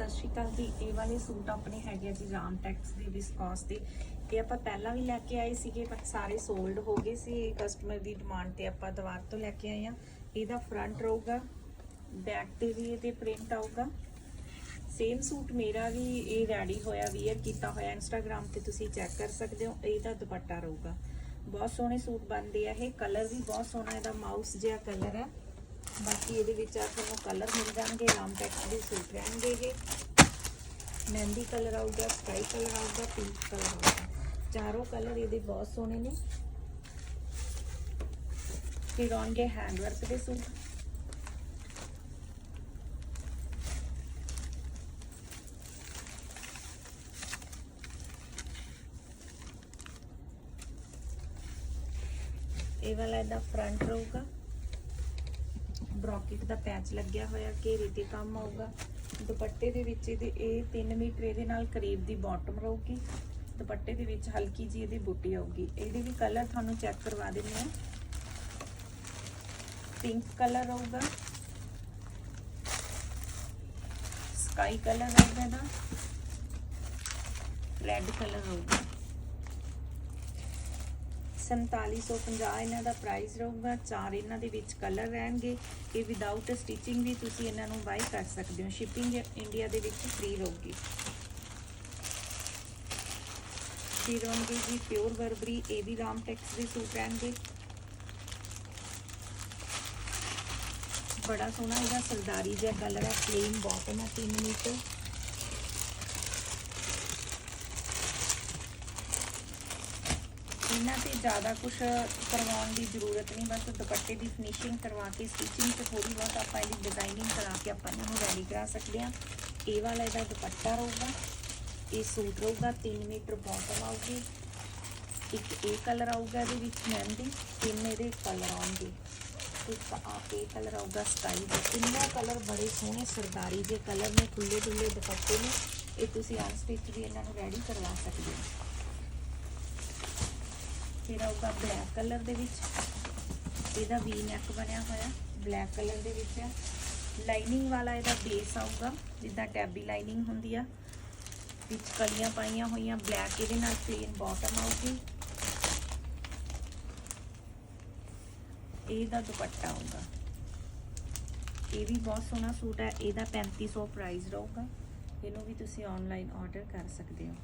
ਸਤਿ ਸ਼੍ਰੀ ਅਕਾਲ ਜੀ। ਇਹ ਵਾਲੇ ਸੂਟ ਆਪਣੇ ਹੈਗੇ ਆ ਜੀ ਰਾਮ ਟੈਕਸ ਦੇ ਵਿਸਕੋਸ 'ਤੇ ਇਹ ਆਪਾਂ ਪਹਿਲਾਂ ਵੀ ਲੈ ਕੇ ਆਏ ਸੀਗੇ ਪਰ ਸਾਰੇ ਸੋਲਡ ਹੋ ਗਏ ਸੀ। ਕਸਟਮਰ ਦੀ ਡਿਮਾਂਡ ਤੇ ਆਪਾਂ ਦੁਬਾਰਾ ਤੋਂ ਲੈ ਕੇ ਆਏ ਆ। ਇਹਦਾ ਫਰੰਟ ਰਹੂਗਾ ਬੈਕ ਤੇ ਵੀ ਇਹਦੇ ਪ੍ਰਿੰਟ ਆਊਗਾ। ਸੇਮ ਸੂਟ ਮੇਰਾ ਵੀ, ਇਹ ਰੈਡੀ ਹੋਇਆ ਵੀਅਰ ਕੀਤਾ ਹੋਇਆ ਇੰਸਟਾਗ੍ਰam ਤੇ ਤੁਸੀਂ ਚੈੱਕ ਕਰ ਸਕਦੇ ਹੋ। ਇਹਦਾ ਦੁਪੱਟਾ ਰਹੂਗਾ। ਬਹੁਤ ਸੋਹਣੇ ਸੂਟ ਬਣਦੇ ਆ ਇਹ। ਕਲਰ ਵੀ ਬਹੁਤ ਸੋਹਣਾ, ਇਹਦਾ ਮਾਊਸ ਜਿਹਾ ਕਲਰ ਹੈ ਬਾਕੀ ਇਹਦੇ ਵਿੱਚ ਆ ਤੁਹਾਨੂੰ ਕਲਰ ਮਿਲ ਜਾਣਗੇ ਰਾਮ ਟੈਕਸ ਦੇ ਸੂਟ ਰਹਿਣਗੇ ਇਹ। ਮਹਿੰਦੀ ਕਲਰ ਆਊਗਾ ਸਕਾਈ ਕਲਰ ਆਊਗਾ ਪਿੰਕ ਕਲਰ ਆਊਗਾ। ਚਾਰੋਂ ਕਲਰ ਇਹਦੇ ਬਹੁਤ ਸੋਹਣੇ ਨੇ। ਫਿਰ ਆਉਣਗੇ ਹੈਂਡ ਵਰਕ ਦੇ ਸੂਟ ਇਹ ਵਾਲਾ ਇਹਦਾ ਫਰੰਟ ਰਹੂਗਾ। ਬ੍ਰੋਕਟ ਦਾ ਪੈਚ ਲੱਗਿਆ ਹੋਇਆ, ਘੇਰੇ ਤੇ ਕੰਮ ਆਊਗਾ। ਦੁਪੱਟੇ ਦੇ ਵਿੱਚ ਇਹਦੇ, ਇਹ 3 ਮੀਟਰ ਇਹਦੇ ਨਾਲ ਕਰੀਬ ਦੀ ਬਾਟਮ ਰਹੂਗੀ। ਦੁਪੱਟੇ ਦੇ ਵਿੱਚ ਹਲਕੀ ਜੀ ਇਹਦੀ ਬੂਟੀ ਆਊਗੀ। ਇਹਦੇ ਵੀ ਕਲਰ ਤੁਹਾਨੂੰ ਚੈੱਕ ਕਰਵਾ ਦਿੰਦੇ ਹਾਂ। ਪਿੰਕ ਕਲਰ ਰਹੂਗਾ। ਸਕਾਈ ਕਲਰ ਰਹੂਗਾ ਇਹਦਾ। ਰੈੱਡ ਕਲਰ ਰਹੂਗਾ 4750 ਇਹਨਾਂ ਦਾ ਪ੍ਰਾਈਸ ਰਹੂਗਾ, ਚਾਰ ਇਹਨਾਂ ਦੇ ਵਿੱਚ ਕਲਰ ਰਹਿਣਗੇ। ਇਹ ਵਿਦਆਊਟ ਸਟਿਚਿੰਗ ਵੀ ਤੁਸੀਂ ਇਹਨਾਂ ਨੂੰ ਬਾਈ ਕਰ ਸਕਦੇ ਹੋ। ਸ਼ਿਪਿੰਗ ਇੰਡੀਆ ਦੇ ਵਿੱਚ ਫ੍ਰੀ ਰਹੂਗੀ। ਫਿਰ ਹੋਣਗੇ ਜੀ ਪਿਓਰ ਬਰਬਰੀ ਇਹ ਵੀ ਰਾਮ ਟੈਕਸ ਦੇ ਸੂਟ ਰਹਿਣਗੇ। ਬੜਾ ਸੋਹਣਾ ਇਹਦਾ ਸਰਦਾਰੀ ਜਿਹਾ ਕਲਰ ਹੈ ਪਲੇਨ ਬਾਟਮ ਹੈ 3 ਮੀਟਰ। ਇਹਨਾਂ ਤੇ ਜ਼ਿਆਦਾ ਕੁਝ ਕਰਵਾਉਣ ਦੀ ਜ਼ਰੂਰਤ ਨਹੀਂ, ਬਸ ਦੁਪੱਟੇ ਦੀ ਫਿਨਿਸ਼ਿੰਗ ਕਰਵਾ ਕੇ ਸਟਿਚਿੰਗ ਤੇ ਥੋੜੀ ਬਹੁਤ ਆਪਾਂ ਇਹਦੀ ਡਿਜ਼ਾਈਨਿੰਗ ਕਰਾ ਕੇ ਆਪਾਂ ਇਹਨੂੰ ਰੈਡੀ ਕਰਾ ਸਕਦੇ ਹਾਂ। ਇਹ ਵਾਲਾ ਇਹਦਾ ਦੁਪੱਟਾ ਰਹੂਗਾ, ਇਹ ਸੂਟ ਰਹੂਗਾ 3 ਮੀਟਰ ਬਾਟਮ ਆਊਗੀ, ਇੱਕ ਇਹ ਕਲਰ ਆਊਗਾ ਇਹਦੇ ਵਿੱਚ ਮਹਿੰਦੀ, ਤਿੰਨ ਇਹਦੇ ਕਲਰ ਆਉਣਗੇ। ਇੱਕ ਆਪ ਇਹ ਕਲਰ ਆਊਗਾ ਸਕਾਈ ਦਾ। ਤਿੰਨੋਂ ਕਲਰ ਬੜੇ ਸੋਹਣੇ ਸਰਦਾਰੀ ਦੇ ਕਲਰ ਨੇ ਖੁੱਲੇ ਡੁੱਲੇ ਦੁਪੱਟੇ ਨੇ। ਇਹ ਤੁਸੀਂ ਅਨਸਟਿਚ ਵੀ ਇਹਨਾਂ ਨੂੰ ਰੈਡੀ ਕਰਵਾ ਸਕਦੇ ਹੋ। ਫਿਰ ਆਊਗਾ ਬਲੈਕ ਕਲਰ ਦੇ ਵਿੱਚ, ਇਹਦਾ ਵੀ ਨੈਕ ਬਣਿਆ ਹੋਇਆ ਬਲੈਕ ਕਲਰ ਦੇ ਵਿੱਚ ਹੈ ਲਾਈਨਿੰਗ ਵਾਲਾ ਇਹਦਾ ਬੇਸ ਆਊਗਾ, ਜਿੱਦਾਂ ਟੈਬੀ ਲਾਈਨਿੰਗ ਹੁੰਦੀ ਆ। ਵਿੱਚ ਕਲੀਆਂ ਪਾਈਆਂ ਹੋਈਆਂ ਬਲੈਕ ਇਹਦੇ ਨਾਲ ਪਲੇਨ ਬਾਟਮ ਆਊਗੀ। ਇਹਦਾ ਦੁਪੱਟਾ ਆਊਗਾ। ਇਹ ਵੀ ਬਹੁਤ ਸੋਹਣਾ ਸੂਟ ਹੈ ਇਹਦਾ 3500 ਪ੍ਰਾਈਸ ਰਹੂਗਾ। ਇਹਨੂੰ ਵੀ ਤੁਸੀਂ ਆਨਲਾਈਨ ਆਰਡਰ ਕਰ ਸਕਦੇ ਹੋ।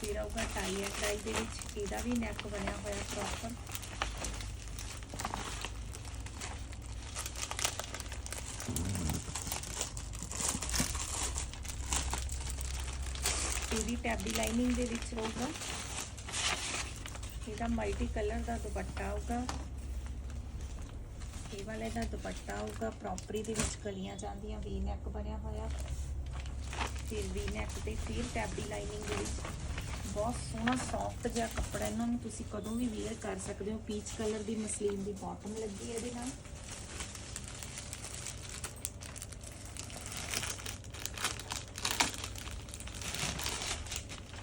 ਫਿਰ ਆਊਗਾ ਟਾਈ ਹੈ ਡਾਈ ਦੇ ਵਿੱਚ ਇਹਦਾ ਵੀ ਨੈਕ ਬਣਿਆ ਹੋਇਆ ਪ੍ਰੋਪਰ ਇਹ ਟੈਬੀ ਲਾਈਨਿੰਗ ਦੇ ਵਿੱਚ ਰਹੂਗਾ ਇਹਦਾ ਮਲਟੀ ਕਲਰ ਦਾ ਦੁਪੱਟਾ ਆਊਗਾ ਇਹ ਵਾਲੇ ਦਾ ਦੁਪੱਟਾ ਆਊਗਾ ਪ੍ਰੋਪਰੀ ਦੇ ਵਿੱਚ ਗਲੀਆਂ ਜਾਂਦੀਆਂ ਵੀ ਨੈਕ ਬਣਿਆ ਹੋਇਆ। ਫਿਰ ਵੀ ਨੈਕ ਤੇ ਫਿਰ ਟੈਬੀ ਲਾਈਨਿੰਗ ਦੇ ਵਿੱਚ। ਬਹੁਤ ਸੋਹਣਾ ਸੌਫਟ ਜਿਹਾ ਕੱਪੜਾ ਇਹਨਾਂ ਨੂੰ ਤੁਸੀਂ ਕਦੋਂ ਵੀ ਵੇਅਰ ਕਰ ਸਕਦੇ ਹੋ। ਪੀਚ ਕਲਰ ਦੀ ਮਸਲੀਨ ਦੀ ਬਾਟਮ ਲੱਗੀ ਇਹਦੇ ਨਾਲ।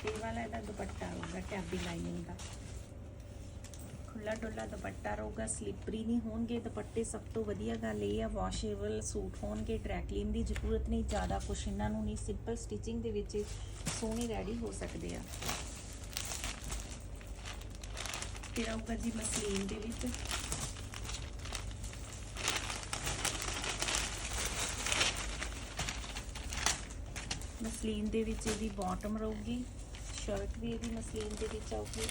ਇਹ ਵਾਲਾ ਇਹਦਾ ਦੁਪੱਟਾ ਹੋਊਗਾ ਟੈਬੀ ਲਾਈਨਿੰਗ ਦਾ। ਖੁੱਲਾ ਡੁੱਲਾ ਦੁਪੱਟਾ ਰਹੂਗਾ ਸਲਿੱਪਰੀ ਨਹੀਂ ਹੋਣਗੇ, ਦੁਪੱਟੇ ਸਭ ਤੋਂ ਵਧੀਆ ਗੱਲ ਇਹ ਆ ਵਾਸ਼ੇਬਲ ਸੂਟ ਹੋਣਗੇ ਡਰਾਈ ਦੀ ਜ਼ਰੂਰਤ ਨਹੀਂ, ਜ਼ਿਆਦਾ ਕੁਛ ਇਹਨਾਂ ਨੂੰ ਨਹੀਂ ਸਿੰਪਲ ਸਟਿਚਿੰਗ ਦੇ ਵਿੱਚ ਸੋਹਣੇ ਰੈਡੀ ਹੋ ਸਕਦੇ ਆ। ਫਿਰ ਆਊਗਾ ਜੀ ਮਸਲੀਨ ਦੇ ਵਿੱਚ। ਮਸਲੀਨ ਦੇ ਵਿੱਚ ਇਹਦੀ ਬਾਟਮ ਰਹੂਗੀ ਸ਼ਰਟ ਵੀ ਇਹਦੀ ਮਸਲੀਨ ਦੇ ਵਿੱਚ ਆਊਗੀ।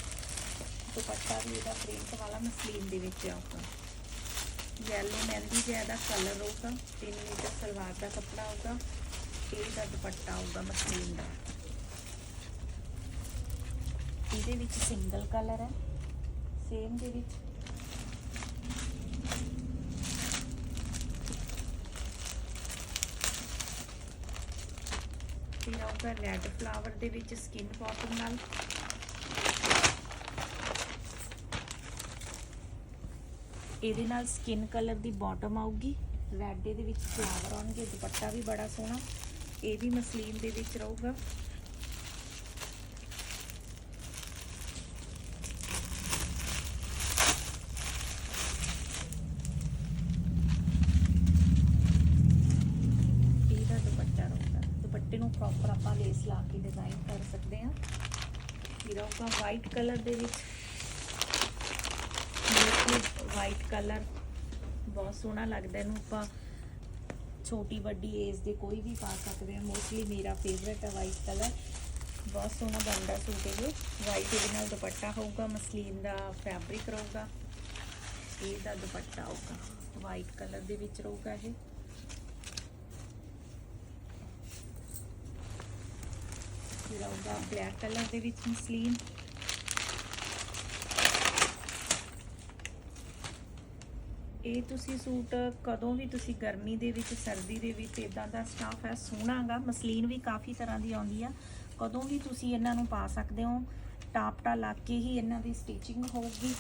ਦੁਪੱਟਾ ਵੀ ਇਹਦਾ ਪ੍ਰਿੰਟ ਵਾਲਾ ਮਸਲੀਨ ਦੇ ਵਿੱਚ ਆਊਗਾ ਯੈਲੋ ਮਹਿੰਦੀ ਜਿਹਾ ਦਾ ਕਲਰ ਹੋਊਗਾ 3 ਮੀਟਰ ਸਲਵਾਰ ਦਾ ਕੱਪੜਾ ਹੋਊਗਾ ਇਹਦਾ ਦੁਪੱਟਾ ਹੋਊਗਾ ਮਸਲੀਨ ਦਾ। ਇਹਦੇ ਵਿੱਚ ਸਿੰਗਲ ਕਲਰ ਹੈ ਸੇਮ ਦੇ ਵਿੱਚ। ਫਿਰ ਆਊਗਾ ਰੈੱਡ ਫਲਾਵਰ ਦੇ ਵਿੱਚ ਸਕਿਨ ਬਾਟਮ ਨਾਲ। ਇਹਦੇ ਨਾਲ ਸਕਿਨ ਕਲਰ ਦੀ ਬਾਟਮ ਆਊਗੀ। ਰੈੱਡ ਇਹਦੇ ਵਿੱਚ ਫਲਾਵਰ ਆਉਣਗੇ, ਦੁਪੱਟਾ ਵੀ ਬੜਾ ਸੋਹਣਾ। ਇਹ ਵੀ ਮਸਲੀਨ ਦੇ ਵਿੱਚ ਰਹੂਗਾ। ਇਹਦਾ ਦੁਪੱਟਾ ਰਹੂਗਾ। ਦੁਪੱਟੇ ਨੂੰ ਪ੍ਰੋਪਰ ਆਪਾਂ ਲੇਸ ਲਾ ਕੇ ਡਿਜ਼ਾਈਨ ਕਰ ਸਕਦੇ ਹਾਂ। ਫਿਰ ਆਊਗਾ ਵਾਈਟ ਕਲਰ ਦੇ ਵਿੱਚ। ਵਾਈਟ ਕਲਰ ਬਹੁਤ ਸੋਹਣਾ ਲੱਗਦਾ, ਇਹਨੂੰ ਆਪਾਂ ਛੋਟੀ ਵੱਡੀ ਏਜ ਦੇ ਕੋਈ ਵੀ ਪਾ ਸਕਦੇ ਆ ਮੋਸਟਲੀ ਮੇਰਾ ਫੇਵਰਟ ਹੈ ਵਾਈਟ ਕਲਰ ਬਹੁਤ ਸੋਹਣਾ ਬਣਦਾ ਸੂਟ ਇਹ। ਵਾਈਟ ਇਹਦੇ ਨਾਲ ਦੁਪੱਟਾ ਹੋਊਗਾ, ਮਸਲੀਨ ਦਾ ਫੈਬਰਿਕ ਰਹੂਗਾ। ਇਹਦਾ ਦੁਪੱਟਾ ਹੋਊਗਾ। ਵਾਈਟ ਕਲਰ ਦੇ ਵਿੱਚ ਰਹੂਗਾ ਇਹ। ਫਿਰ ਆਊਗਾ ਬਲੈਕ ਕਲਰ ਦੇ ਵਿੱਚ ਮਸਲੀਨ। ਇਹ ਤੁਸੀਂ ਸੂਟ ਕਦੋਂ ਵੀ ਤੁਸੀਂ ਗਰਮੀ ਦੇ ਵਿੱਚ, ਸਰਦੀ ਦੇ ਵਿੱਚ ਇਦਾਂ ਦਾ ਸਟਾਫ ਹੈ ਸੋਹਣਾਗਾ ਮਸਲੀਨ ਵੀ ਕਾਫੀ ਤਰ੍ਹਾਂ ਦੀ ਆਉਂਦੀ ਆ। ਕਦੋਂ ਵੀ ਤੁਸੀਂ ਇਹਨਾਂ ਨੂੰ ਪਾ ਸਕਦੇ ਹੋ। ਟਾਪਟਾ ਲਾ ਕੇ ਹੀ ਇਹਨਾਂ ਦੀ ਸਟਿਚਿੰਗ ਹੋਊਗੀ।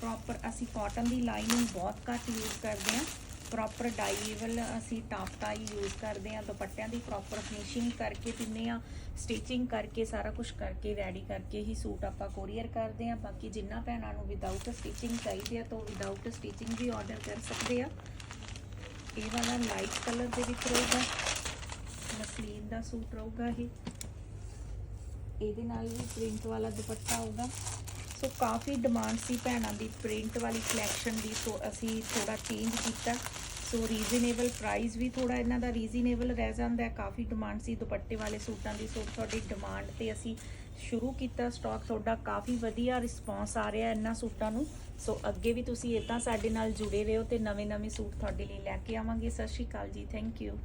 ਪ੍ਰੋਪਰ ਅਸੀਂ ਕਾਟਨ ਦੀ ਲਾਈਨਿੰਗ ਬਹੁਤ ਘੱਟ ਯੂਜ਼ ਕਰਦੇ ਹਾਂ। ਪ੍ਰੋਪਰ ਡਾਈਵਲ ਅਸੀਂ ਟਾਪਟਾ ਹੀ ਯੂਜ਼ ਕਰਦੇ ਹਾਂ, ਦੁਪੱਟਿਆਂ ਦੀ ਪ੍ਰੋਪਰ ਫਿਨਿਸ਼ਿੰਗ ਕਰਕੇ ਦਿੰਨੇ ਆ ਸਟਿਚਿੰਗ ਕਰਕੇ ਸਾਰਾ ਕੁਝ ਕਰਕੇ ਰੈਡੀ ਕਰਕੇ ਹੀ ਸੂਟ ਆਪਾਂ ਕੋਰੀਅਰ ਕਰਦੇ ਆ ਬਾਕੀ ਜਿੰਨਾ ਭੈਣਾਂ ਨੂੰ ਵਿਦਆਊਟ ਸਟਿਚਿੰਗ ਚਾਹੀਦੇ ਆ ਤਾਂ ਵਿਦਆਊਟ ਸਟਿਚਿੰਗ ਵੀ ਆਰਡਰ ਕਰ ਸਕਦੇ ਆ। ਇਹ ਵਾਲਾ ਲਾਈਟ ਕਲਰ ਦੇ ਵਿੱਚ ਰਹੂਗਾ, ਮਸਲੀਨ ਦਾ ਸੂਟ ਰਹੂਗਾ ਇਹ। ਇਹਦੇ ਨਾਲ ਵੀ ਪ੍ਰਿੰਟ ਵਾਲਾ ਦੁਪੱਟਾ ਆਊਗਾ। ਸੋ ਕਾਫੀ ਡਿਮਾਂਡ ਸੀ ਭੈਣਾਂ ਦੀ ਪ੍ਰਿੰਟ ਵਾਲੀ ਕਲੈਕਸ਼ਨ ਦੀ, ਸੋ ਅਸੀਂ ਥੋੜਾ ਚੇਂਜ ਕੀਤਾ। ਸੋ ਰੀਜ਼ਨੇਬਲ ਪ੍ਰਾਈਸ ਵੀ ਥੋੜਾ ਇਹਨਾਂ ਦਾ ਰੀਜ਼ਨੇਬਲ ਰਹਿ ਜਾਂਦਾ ਹੈ, ਕਾਫੀ ਡਿਮਾਂਡ ਸੀ ਦੁਪੱਟੇ ਵਾਲੇ ਸੂਟਾਂ ਦੀ। ਸੋ ਤੁਹਾਡੀ ਡਿਮਾਂਡ ਤੇ ਅਸੀਂ ਸ਼ੁਰੂ ਕੀਤਾ ਸਟਾਕ ਤੁਹਾਡਾ ਕਾਫੀ ਵਧੀਆ ਰਿਸਪੌਂਸ ਆ ਰਿਹਾ ਇਹਨਾਂ ਸੂਟਾਂ ਨੂੰ। ਸੋ ਅੱਗੇ ਵੀ ਤੁਸੀਂ ਇਦਾਂ ਸਾਡੇ ਨਾਲ ਜੁੜੇ ਰਹੋ ਤੇ ਨਵੇਂ-ਨਵੇਂ ਸੂਟ ਤੁਹਾਡੇ ਲਈ ਲੈ ਕੇ ਆਵਾਂਗੇ। ਸਤਿ ਸ਼੍ਰੀ ਅਕਾਲ ਜੀ ਥੈਂਕ ਯੂ